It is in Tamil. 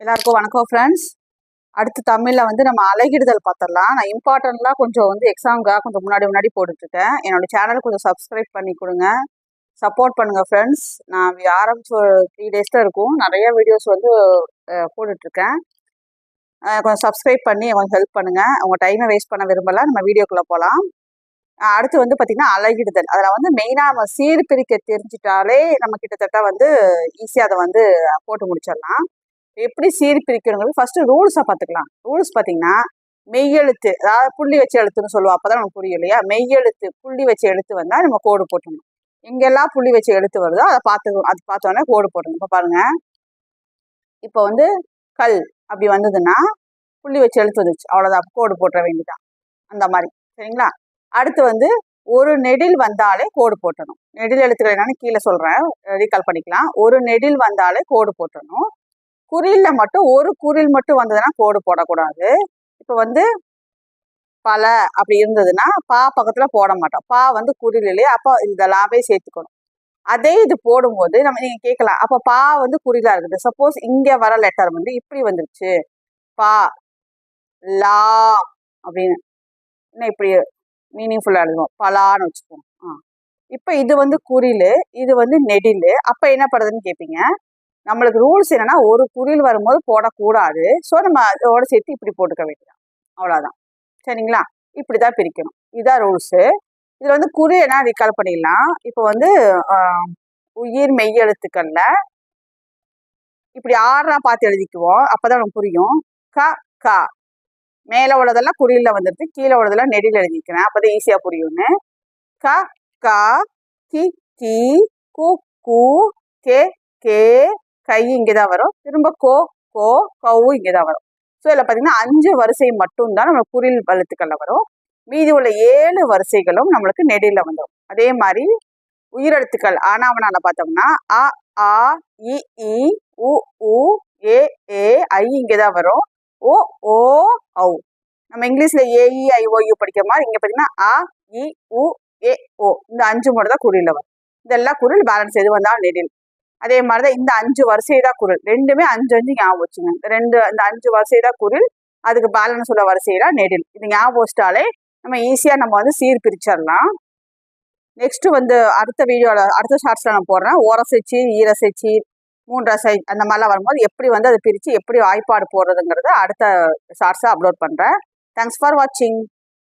எல்லாருக்கும் வணக்கம் ஃப்ரெண்ட்ஸ் அடுத்து தமிழில் வந்து நம்ம அலைகிடுதல் பார்த்துடலாம் நான் இம்பார்ட்டண்ட்லாம் கொஞ்சம் வந்து எக்ஸாமுக்காக கொஞ்சம் முன்னாடி முன்னாடி போட்டுட்ருக்கேன். என்னோட சேனல் கொஞ்சம் சப்ஸ்கிரைப் பண்ணி கொடுங்க. சப்போர்ட் பண்ணுங்கள் ஃப்ரெண்ட்ஸ் நான் வி- ஆரம்பிச்சு ஒரு த்ரீ டேஸ் தான் இருக்கும். நிறைய வீடியோஸ் வந்து போட்டுட்ருக்கேன். கொஞ்சம் சப்ஸ்கிரைப் பண்ணி கொஞ்சம் ஹெல்ப் பண்ணுங்கள் உங்கள் டைமை வேஸ்ட் பண்ண விரும்பல நம்ம வீடியோக்குள்ளே போகலாம் அடுத்து வந்து பார்த்திங்கன்னா அலகிடுதல் அதில் வந்து மெயினாக நம்ம சீர்பிரிக்க தெரிஞ்சிட்டாலே நம்ம கிட்டத்தட்ட வந்து ஈஸியாக அதை வந்து போட்டு முடிச்சிடலாம். எப்படி சீர் பிரிக்கணுங்கிறது ஃபர்ஸ்ட் ரூல்ஸை பார்த்துக்கலாம். ரூல்ஸ் பார்த்தீங்கன்னா மெய்யெழுத்து அதாவது புள்ளி வச்ச எழுத்துன்னு சொல்லுவோம். அப்பதான் நமக்கு புரியும் இல்லையா? மெய்யெழுத்து புள்ளி வச்ச எழுத்து வந்தால் நம்ம கோடு போட்டணும் எங்கெல்லாம் புள்ளி வச்ச எழுத்து வருதோ அதை பார்த்து அது பார்த்தோன்னே கோடு போட்டணும் இப்போ பாருங்க. இப்போ வந்து கல் அப்படி வந்ததுன்னா புள்ளி வச்சு எழுத்து வந்துச்சு அவ்வளோதான் கோடு போட்டுற வேண்டிதான் அந்த மாதிரி. சரிங்களா? அடுத்து வந்து ஒரு நெடில் வந்தாலே கோடு போட்டணும். நெடில் எழுத்துக்கள் என்னன்னு கீழே சொல்கிறேன் ரீகால் பண்ணிக்கலாம். ஒரு நெடில் வந்தாலே கோடு போட்டணும். குறில்ல மட்டும் ஒரு குறில் மட்டும் வந்ததுன்னா கோடு போடக்கூடாது. இப்போ வந்து பல அப்படி இருந்ததுன்னா பா பக்கத்தில் போட மாட்டோம். பா வந்து குரில் இல்லையா அப்போ இதெல்லாமே சேர்த்துக்கணும். அதே இது போடும்போது நம்ம நீங்கள் கேட்கலாம். அப்போ பா வந்து குறிலாக இருக்குது. சப்போஸ் இங்கே வர லெட்டர் வந்து இப்படி வந்துருச்சு. பா லா அப்படின்னு. என்ன இப்படி மீனிங்ஃபுல்லாக எழுதுவோம்? பலான்னு வச்சுப்போம் ஆ. இப்போ இது வந்து குறில் இது வந்து நெடில். அப்போ என்ன பண்ணுறதுன்னு கேட்பீங்க நம்மளுக்கு ரூல்ஸ் என்னன்னா ஒரு குறில் வரும்போது போடக்கூடாது. ஸோ நம்ம அதோட சேர்த்து இப்படி போட்டுக்க வேண்டியதான் அவ்வளோதான் சரிங்களா? இப்படி தான் பிரிக்கணும். இதுதான் ரூல்ஸு இதில் வந்து குறி என்ன ரிகால் பண்ணிடலாம்? இப்போ வந்து உயிர் மெய் எழுத்துக்கள்ல இப்படி ஆறா பார்த்து எழுதிக்குவோம். அப்போதான் நமக்கு புரியும். க க. மேலே உள்ளதெல்லாம் குறியில வந்துட்டு கீழே உள்ளதெல்லாம் நெடியில் எழுதிக்கிறேன். அப்போதான் ஈஸியாக புரியும்னு. க க கி கி கு கு கே கே கை இங்கே தான் வரும். திரும்ப கோ கோ கவு இங்கே தான் வரும். ஸோ இதில் பார்த்தீங்கன்னா அஞ்சு வரிசை மட்டும்தான் நம்ம குறில் எழுத்துக்கள்ல வரும். மீதி உள்ள ஏழு வரிசைகளும் நம்மளுக்கு நெடியில் வந்துடும் அதே மாதிரி உயிரெழுத்துக்கள் ஆனாவனால பார்த்தோம்னா அ ஆ இ இ உ உ ஏ ஏ ஐ இங்கே தான் வரும். ஓ ஓ ஔ. நம்ம இங்கிலீஷில் ஏஇ ஐஓயு படிக்கிற மாதிரி இங்கே பார்த்தீங்கன்னா அ இ உ ஏ ஓ. இந்த அஞ்சு மட்டும் தான் குறியில் வரும். இதெல்லாம் குரில் பேலன்ஸ் எது வந்தாலும் நெடில். அதே மாதிரி தான் இந்த அஞ்சு வரிசை தான் குரல். ரெண்டுமே அஞ்சு அஞ்சு ஞாபகம் வச்சுங்க ரெண்டு இந்த அஞ்சு வரிசை தான் குரில். அதுக்கு பேலன்ஸ் உள்ள வரிசையில நெடில். இது ஞாபகம் வச்சிட்டாலே நம்ம ஈஸியாக நம்ம வந்து சீர் பிரிச்சிடலாம் நெக்ஸ்ட் வந்து அடுத்த வீடியோவில் அடுத்த ஷார்ட்ஸில் நான் போடுறேன். ஓரசைச்சி ஈரசைச்சி மூன்றசை அந்த மாதிரிலாம் வரும்போது எப்படி வந்து அதை பிரித்து எப்படி வாய்ப்பாடு போடுறதுங்கிறத அடுத்த ஷார்ட்ஸாக அப்லோட் பண்ணுறேன் தேங்க்ஸ் ஃபார் வாட்சிங்